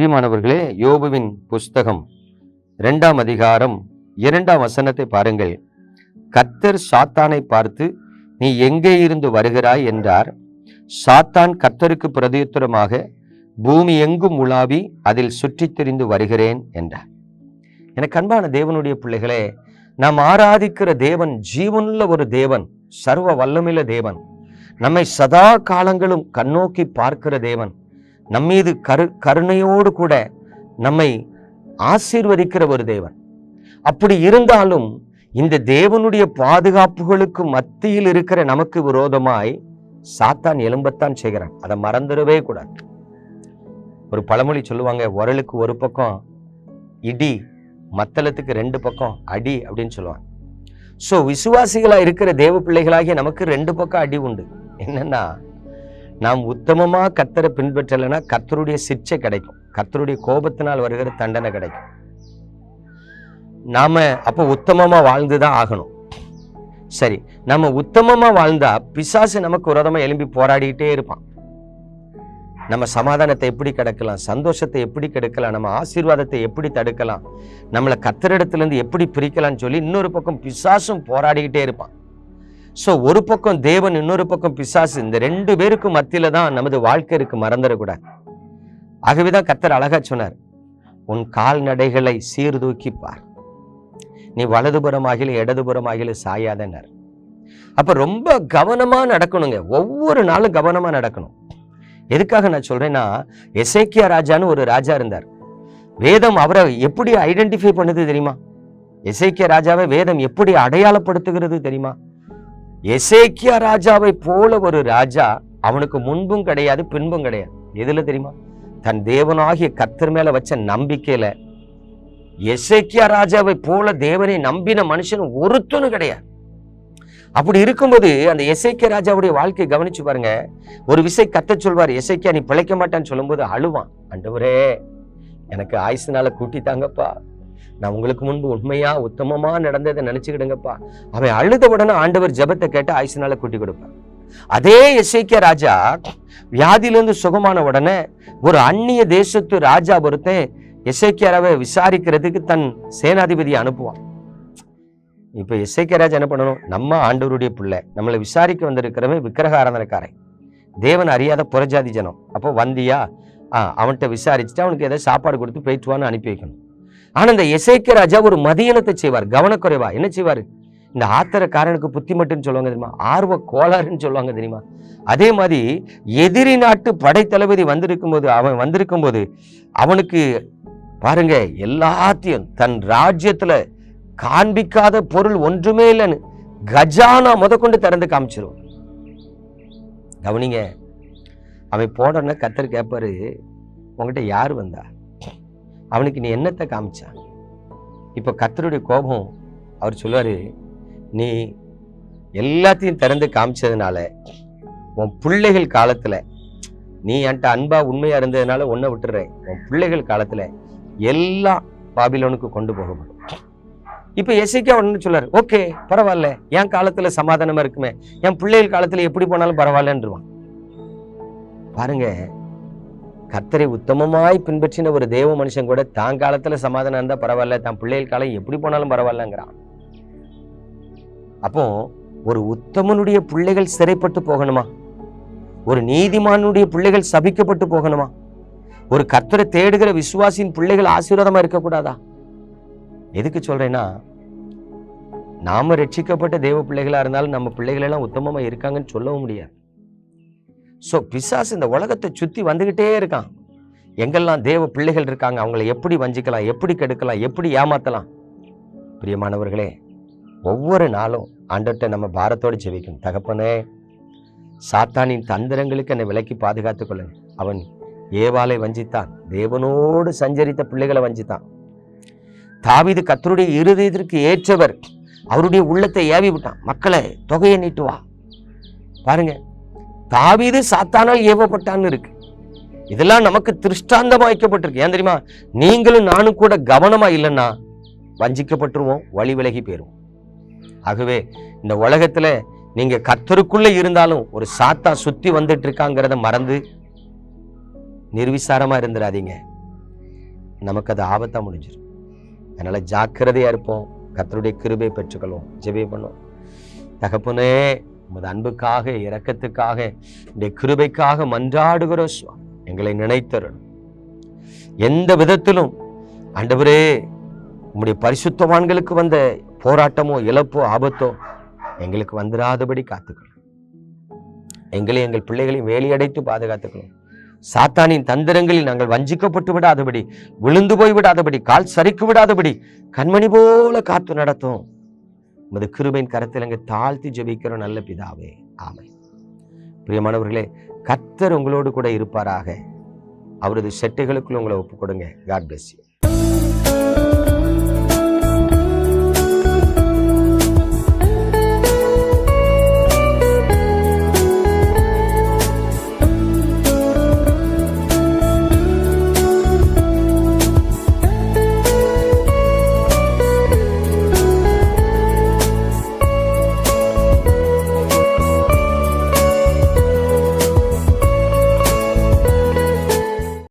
பிரியமானவர்களே யோபுவின் புஸ்தகம் இரண்டாம் அதிகாரம் இரண்டாம் வசனத்தை பாருங்கள். கத்தர் சாத்தானை பார்த்து நீ எங்கே இருந்து வருகிறாய்? என்றார். சாத்தான் கத்தருக்கு பிரதியுத்தரமாக பூமி எங்கும் உலாவி அதில் சுற்றித் திரிந்து வருகிறேன் என்றார். எனக்கு அன்பான தேவனுடைய பிள்ளைகளே நாம் ஆராதிக்கிற தேவன் ஜீவனுள்ள ஒரு தேவன் சர்வ வல்லமில்ல தேவன். நம்மை சதா காலங்களும் கண்ணோக்கி பார்க்கிற தேவன். நம்மீது கரு கருணையோடு கூட நம்மை ஆசீர்வதிக்கிற ஒரு தேவன். அப்படி இருந்தாலும் இந்த தேவனுடைய பாதுகாப்புகளுக்கு மத்தியில் இருக்கிற நமக்கு விரோதமாய் சாத்தான் எலும்பத்தான் செய்கிறான். அதை மறந்துடவே கூடாது. ஒரு பழமொழி சொல்லுவாங்க உரலுக்கு ஒரு பக்கம் இடி மத்தளத்துக்கு ரெண்டு பக்கம் அடி அப்படின்னு சொல்லுவாங்க. ஸோ விசுவாசிகளா இருக்கிற தேவ பிள்ளைகளாகிய நமக்கு ரெண்டு பக்கம் அடி உண்டு. என்னன்னா நாம் உத்தமமா கத்தரை பின்பற்றலைன்னா கத்தருடைய சிற்சை கிடைக்கும். கத்தருடைய கோபத்தினால் வருகிற தண்டனை கிடைக்கும். நாம அப்போ உத்தமமா வாழ்ந்துதான் ஆகணும். சரி நம்ம உத்தமமா வாழ்ந்தா பிசாசு நமக்கு விரோதமா எழும்பி போராடிக்கிட்டே இருப்பான். நம்ம சமாதானத்தை எப்படி கிடக்கலாம்? சந்தோஷத்தை எப்படி கெடுக்கலாம்? நம்ம ஆசீர்வாதத்தை எப்படி தடுக்கலாம்? நம்மளை கத்தரிடத்துல இருந்து எப்படி பிரிக்கலாம்னு சொல்லி இன்னொரு பக்கம் பிசாசும் போராடிக்கிட்டே இருப்பான். ஸோ ஒரு பக்கம் தேவன் இன்னொரு பக்கம் பிசாசு இந்த ரெண்டு பேருக்கும் மத்தியில தான் நமது வாழ்க்கை இருக்கு மறந்துடக்கூடாது. ஆகவேதான் கத்தர் அழகா சொன்னார் உன் கால்நடைகளை சீர்தூக்கி பார். நீ வலதுபுறமாகில இடதுபுறமாகில சாயாதனர். அப்ப ரொம்ப கவனமா நடக்கணுங்க. ஒவ்வொரு நாளும் கவனமா நடக்கணும். எதுக்காக நான் சொல்றேன்னா எசேக்கியா ராஜான்னு ஒரு ராஜா இருந்தார். வேதம் அவரை எப்படி ஐடென்டிஃபை பண்ணுது தெரியுமா? எசேக்கியா ராஜாவை வேதம் எப்படி அடையாளப்படுத்துகிறது தெரியுமா? எசேக்கியா ராஜாவை போல ஒரு ராஜா அவனுக்கு முன்பும் கிடையாது பின்பும் கிடையாது. எதுல தெரியுமா? தன் தேவனாகிய கத்தர் மேல வச்ச நம்பிக்கையில. எசேக்கியா ராஜாவை போல தேவனை நம்பின மனுஷன் ஒருத்தனும் கிடையாது. அப்படி இருக்கும்போது அந்த எசேக்கியா ராஜாவுடைய வாழ்க்கையை கவனிச்சு பாருங்க. ஒரு விசை கத்த சொல்வார் எசேக்கியா நீ பிழைக்க மாட்டான்னு சொல்லும்போது அழுவான். அண்டவரே எனக்கு ஆயுசுனால கூட்டித்தாங்கப்பா. நான் உங்களுக்கு முன்பு உண்மையா உத்தமமா நடந்ததை நினைச்சுக்கிடுங்கப்பா. அவன் அழுத உடனே ஆண்டவர் ஜெபத்தை கேட்டு ஆயுசுனால கூட்டி கொடுப்பான் அதே இசைக்கிய ராஜா வியாதியிலிருந்து சுகமான உடனே ஒரு அந்நிய தேசத்து ராஜா ஒருத்தன் எசேக்கியாராவை விசாரிக்கிறதுக்கு தன் சேனாதிபதியை அனுப்புவான். இப்ப இசைக்கிய ராஜா என்ன பண்ணணும்? நம்ம ஆண்டவருடைய பிள்ளை. நம்மளை விசாரிக்க வந்திருக்கிறவன் விக்கிரக ஆராதனைக்காரன் தேவன் அறியாத புறஜாதி ஜனம். அப்போ வந்தியா? ஆ அவன்கிட்ட விசாரிச்சுட்டு அவனுக்கு ஏதாவது சாப்பாடு கொடுத்து போயிட்டுவான்னு அனுப்பி வைக்கணும். ஆனா இந்த எசேக்கிய ராஜா ஒரு மதியனத்தை செய்வார். கவனக்குறைவா? என்ன செய்வார்? இந்த ஆத்திரக்காரனுக்கு புத்தி மட்டும் சொல்லுவாங்க தெரியுமா? ஆர்வ கோளாறுன்னு சொல்லுவாங்க தெரியுமா? அதே மாதிரி எதிரி நாட்டு படைத்தளபதி வந்திருக்கும் போது அவன் வந்திருக்கும் போது அவனுக்கு பாருங்க எல்லாத்தையும் தன் ராஜ்யத்துல காண்பிக்காத பொருள் ஒன்றுமே இல்லைன்னு கஜானா முதற்கொண்டு திறந்து காமிச்சிரும். கவனிங்க அவன் போனோடனே கத்தர் கேட்பாரு உங்ககிட்ட யார் வந்தா? அவனுக்கு நீ என்னத்தை காமிச்சா? இப்போ கத்தருடைய கோபம் அவர் சொல்லுவார் நீ எல்லாத்தையும் திறந்து காமிச்சதுனால உன் பிள்ளைகள் காலத்தில் நீ என்கிட்ட அன்பா உண்மையாக இருந்ததுனால ஒன்றை விட்டுறேன். உன் பிள்ளைகள் காலத்தில் எல்லாம் பாபிலோனுக்கு கொண்டு போகப்படும் இப்போ எசைக்கா ஒன்று சொல்லாரு ஓகே பரவாயில்ல. என் காலத்தில் சமாதானமாக இருக்குமே. என் பிள்ளைகள் காலத்தில் எப்படி போனாலும் பரவாயில்லன்றுவான். பாருங்க கர்த்தரை உத்தமமாய் பின்பற்றின ஒரு தேவ மனுஷன் கூட தான் காலத்துல சமாதானம் இருந்தா பரவாயில்ல தான் பிள்ளைகள் காலம் எப்படி போனாலும் பரவாயில்லங்கிறான். அப்போ ஒரு உத்தமனுடைய பிள்ளைகள் சிறைப்பட்டு போகணுமா? ஒரு நீதிமானுடைய பிள்ளைகள் சபிக்கப்பட்டு போகணுமா? ஒரு கர்த்தரை தேடுகிற விசுவாசியின் பிள்ளைகள் ஆசீர்வாதமா இருக்கக்கூடாதா? எதுக்கு சொல்றேன்னா நாம ரட்சிக்கப்பட்ட தேவ பிள்ளைகளா இருந்தாலும் நம்ம பிள்ளைகள் எல்லாம் உத்தமமா இருக்காங்கன்னு சொல்லவும் முடியாது. ஸோ பிசாசு இந்த உலகத்தை சுற்றி வந்துக்கிட்டே இருக்கான். எங்கெல்லாம் தேவ பிள்ளைகள் இருக்காங்க அவங்கள எப்படி வஞ்சிக்கலாம் எப்படி கெடுக்கலாம் எப்படி ஏமாத்தலாம்? பிரியமானவர்களே ஒவ்வொரு நாளும் ஆண்டவர்கிட்ட நம்ம பாரத்தோடு ஜெபிக்கணும். தகப்பனே சாத்தானின் தந்திரங்களுக்கு என்னை விலக்கி பாதுகாத்து கொள்ளுங்க அவன் ஏவாளை வஞ்சித்தான். தேவனோடு சஞ்சரித்த பிள்ளைகளை வஞ்சித்தான். தாவிது கத்தருடைய இருதயத்திற்கு ஏற்றவர் அவருடைய உள்ளத்தை ஏவி விட்டான். மக்களை தொகையை நீட்டு வா பாருங்கள் தாவீது சாத்தானால் ஏவப்பட்டான்னு இருக்கு. இதெல்லாம் நமக்கு திருஷ்டாந்தமா வைக்கப்பட்டிருக்கு. ஏன் தெரியுமா? நீங்களும் நானும் கூட கவனமா இல்லைன்னா வஞ்சிக்கப்பட்டுருவோம் வழி விலகி போயிருவோம். ஆகவே இந்த உலகத்துல நீங்க கத்தருக்குள்ள இருந்தாலும் ஒரு சாத்தா சுத்தி வந்துட்டு இருக்காங்கிறத மறந்து நிர்விசாரமா இருந்துடாதீங்க. நமக்கு அது ஆபத்தா முடிஞ்சிடும் அதனால ஜாக்கிரதையா இருப்போம். கத்தருடைய கிருபை பெற்றுக்கொள்வோம். ஜெபே பண்ணுவோம். தகப்பனே உமது அன்புக்காக இரக்கத்துக்காக இந்த கிருபைக்காக மன்றாடுகிறோம் சுவாமி. எங்களை நினைத்தரணும் எந்த விதத்திலும் ஆண்டவரே உம்முடைய பரிசுத்தவான்களுக்கு வந்த போராட்டமோ இழப்போ ஆபத்தோ எங்களுக்கு வந்துடாதபடி காத்துக்கணும் எங்களை எங்கள் பிள்ளைகளையும் வேலையடைத்து பாதுகாத்துக்கணும் சாத்தானின் தந்திரங்களில் நாங்கள் வஞ்சிக்கப்பட்டு விடாதபடி விழுந்து போய் விடாதபடி கால் சரிக்கு விடாதபடி கண்மணி போல காத்து நடத்தும். உமது கிருபையின் கரத்தில் அங்கே தாழ்த்தி ஜெபிக்கிறோம் நல்ல பிதாவே. ஆமை பிரியமானவர்களே கத்தர் உங்களோடு கூட இருப்பாராக. அவரது செட்டைகளுக்குள்ள உங்களை ஒப்புக்கொடுங்க. God bless you